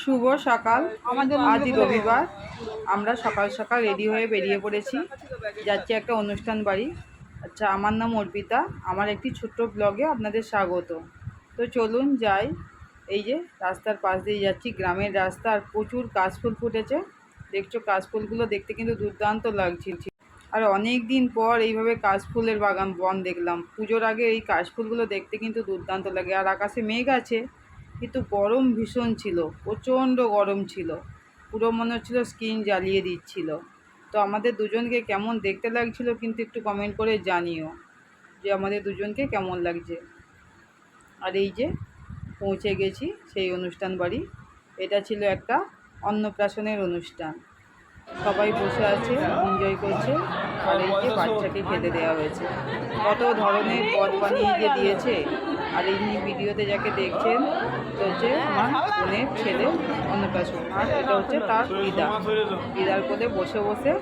শুভ সকাল। আজ রবিবার। আমরা সকাল সকাল রেডি হয়ে বেরিয়ে পড়েছি। যাচ্ছি একটা অনুষ্ঠান বাড়ি। আচ্ছা আমার নাম অর্পিতা। আমার একটি ছোট্ট ব্লগে আপনাদের স্বাগত। তো চলুন যাই। এই যে রাস্তার পাশ দিয়ে যাচ্ছি। গ্রামের রাস্তা আর প্রচুর কাশফুল ফুটেছে। দেখছ, কাশফুলগুলো দেখতে কিন্তু দুর্দান্ত লাগছিল আর অনেক দিন পর এইভাবে কাশফুলের বাগান বন দেখলাম। পুজোর আগে এই কাশফুলগুলো দেখতে কিন্তু দুর্দান্ত লাগে। আর আকাশে মেঘ আছে। কিন্তু গরম ভীষণ ছিল, প্রচণ্ড গরম ছিল। পুরো মনে হচ্ছিল স্কিন জ্বালিয়ে দিচ্ছিল। তো আমাদের দুজনকে কেমন দেখতে লাগছিল কিন্তু একটু কমেন্ট করে জানিও যে আমাদের দুজনকে কেমন লাগছে। আর এই যে পৌঁছে গেছি সেই অনুষ্ঠান বাড়ি। এটা ছিল একটা অন্নপ্রাশনের অনুষ্ঠান। সবাই বসে আছে এনজয় করছে আর এই যে বাচ্চাকে খেতে দেওয়া হয়েছে। কত ধরনের পদ বানিয়ে যে দিয়েছে আর এই ভিডিওতে যাকে দেখছেন তো হচ্ছে আমার বোনের ছেলে অন্নপ্রাশন আর এটা হচ্ছে তার দিদা দিদার কোলে বসে বসে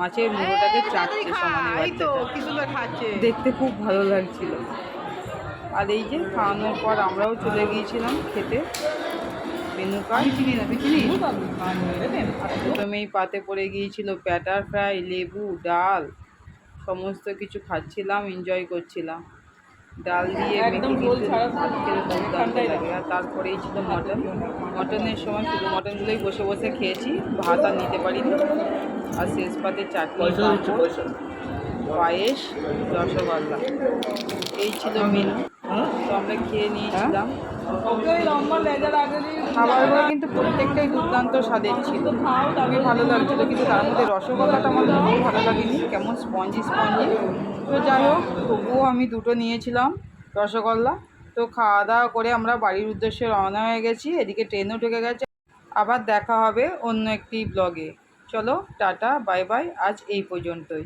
মাছের মুড়োটাকে চাটছে সমানে। দেখতে খুব ভালো লাগছিল। আর এই যে খাওয়ানোর পর আমরাও চলে গিয়েছিলাম খেতে। Menu card. প্রথমেই পাতে পড়ে গিয়েছিল প্যাটার ফ্রাই লেবু ডাল সমস্ত কিছু খাচ্ছিলাম এনজয় করছিলাম। ডাল দিয়ে আর তারপরেই ছিল মটন মটনের সময় শুধু মটনগুলোই বসে বসে খেয়েছি ভাত আর নিতে পারিনি। আর শেষ পাতে চাটনি পায়েস, রসগোল্লা। এই ছিল মেনু তো আমরা খেয়ে নিয়েছিলাম। খাবারগুলো কিন্তু প্রত্যেকটাই দুর্দান্ত স্বাদের ছিল। খুবই ভালো লাগছিল, কিন্তু তার মধ্যে রসগোল্লাটা আমার খুবই ভালো লাগেনি। কেমন স্পঞ্জি স্পঞ্জি তো যাই হোক, তবুও আমি দুটো নিয়েছিলাম রসগোল্লা। তো খাওয়া দাওয়া করে আমরা বাড়ির উদ্দেশ্যে রওনা হয়ে গেছি। এদিকে ট্রেনও ঢুকে গেছে। আবার দেখা হবে অন্য একটি ব্লগে চলো, টাটা বাই বাই আজ এই পর্যন্তই।